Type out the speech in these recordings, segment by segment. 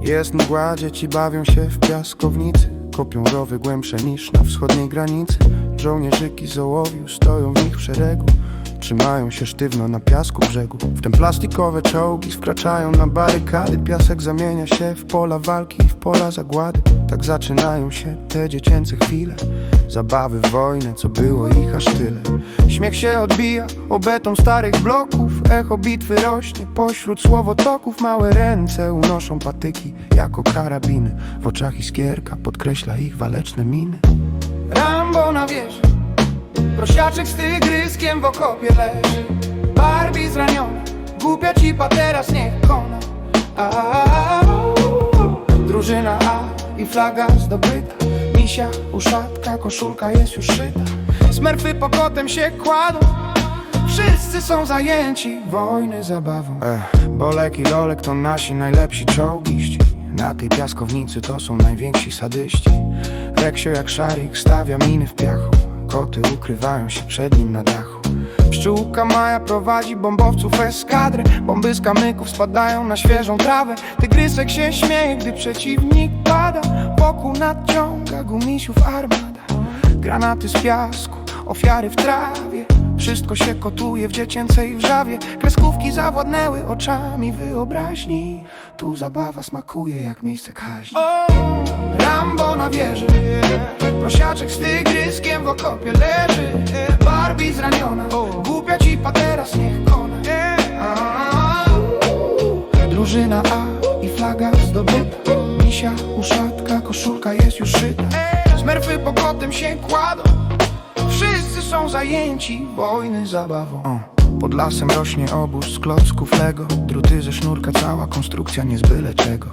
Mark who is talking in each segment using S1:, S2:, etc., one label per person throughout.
S1: Jest mgła, dzieci bawią się w piaskownicy Kopią rowy głębsze niż na wschodniej granicy. Żołnierzyki z ołowiu stoją w nich w szeregu Trzymają się sztywno na piasku brzegu. Wtem plastikowe czołgi wkraczają na barykady Piasek zamienia się w pola walki i w pola zagłady. Tak zaczynają się te dziecięce chwile Zabawy w wojnę, co było ich aż tyle. Śmiech się odbija o beton starych bloków Echo bitwy rośnie pośród słowotoków. Małe ręce unoszą patyki jako karabiny W oczach iskierka podkreśla ich waleczne miny. Rambo na wieży Prosiaczek z tygryskiem w okopie leży. Barbie zraniona Głupia cipa teraz niech kona. A, Drużyna A i flaga zdobyta. Misia, uszatka, koszulka jest już szyta. Smerfy pokotem się kładą. Wszyscy są zajęci wojny zabawą. Ech, Bolek i Lolek to nasi najlepsi czołgiści Na tej piaskownicy to są najwięksi sadyści. Reksio jak szarik stawia miny w piachu. Koty ukrywają się przed nim na dachu. Pszczółka Maja prowadzi bombowców eskadrę. Bomby z kamyków spadają na świeżą trawę. Tygrysek się śmieje, gdy przeciwnik pada. Wokół nadciąga gumisiów armada. Granaty z piasku, ofiary w trawie Wszystko się kotuje w dziecięcej wrzawie. Kreskówki zawładnęły oczami wyobraźni. Tu zabawa smakuje jak miejsce kaźni. Rambo na wieży Prosiaczek z tygryskiem w okopie leży. Barbie zraniona Głupia cipa teraz niech kona. Drużyna A i flaga zdobyta. Misia, uszatka, koszulka jest już szyta. Smerfy pokotem się kładą są zajęci wojny zabawą. O. Pod lasem rośnie obóz z klocków Lego. Druty ze sznurka, cała konstrukcja nie z byle czego.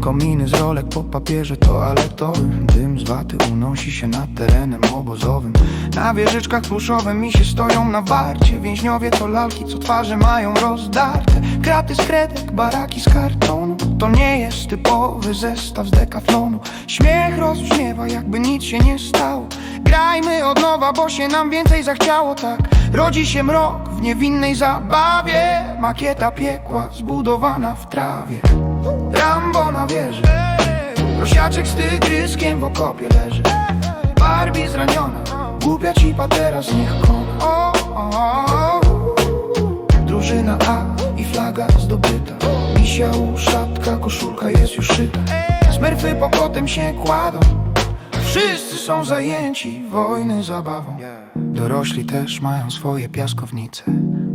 S1: Kominy z rolek po papierze toaletowym Dym z waty unosi się nad terenem obozowym. Na wieżyczkach pluszowym misie stoją na warcie. Więźniowie to lalki, co twarze mają rozdarte. Kraty z kredek, baraki z kartonu. To nie jest typowy zestaw z dekaflonu Śmiech rozbrzmiewa jakby nic się nie stało Grajmy od nowa, bo się nam więcej zachciało tak. Rodzi się mrok w niewinnej zabawie. Makieta piekła zbudowana w trawie. Rambo na wieży. Prosiaczek z tygryskiem w okopie leży. Barbie zraniona. Głupia cipa teraz niech kona. Drużyna A i flaga zdobyta. Misia, szatka, koszulka jest już szyta. Smerfy pokotem się kładą Wszyscy są zajęci wojny zabawą. Dorośli też mają swoje piaskownice.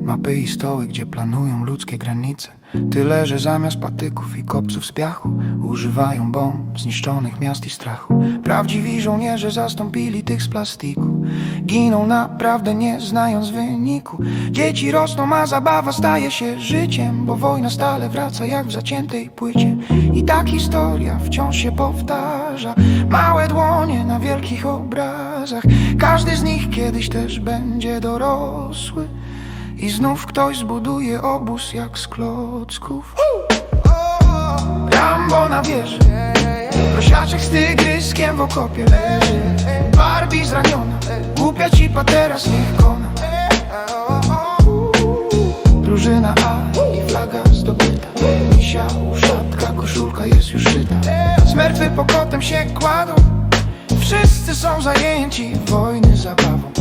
S1: Mapy i stoły, gdzie planują ludzkie granice. Tyle, że zamiast patyków i kopców z piachu Używają bomb, zniszczonych miast i strachu. Prawdziwi żołnierze zastąpili tych z plastiku. Giną naprawdę nie znając wyniku. Dzieci rosną, a zabawa staje się życiem Bo wojna stale wraca jak w zaciętej płycie. I tak historia wciąż się powtarza. Małe dłonie kiedyś też będzie dorosły i znów ktoś zbuduje obóz jak z klocków. Rambo na wieży Prosiaczek z tygryskiem w okopie leży. Barbie zraniona Głupia cipa teraz niech kona. Drużyna A i flaga zdobyta. Misia, uszatka, koszulka jest już szyta Smerfy pokotem się kładą. Wszyscy są zajęci wojny zabawą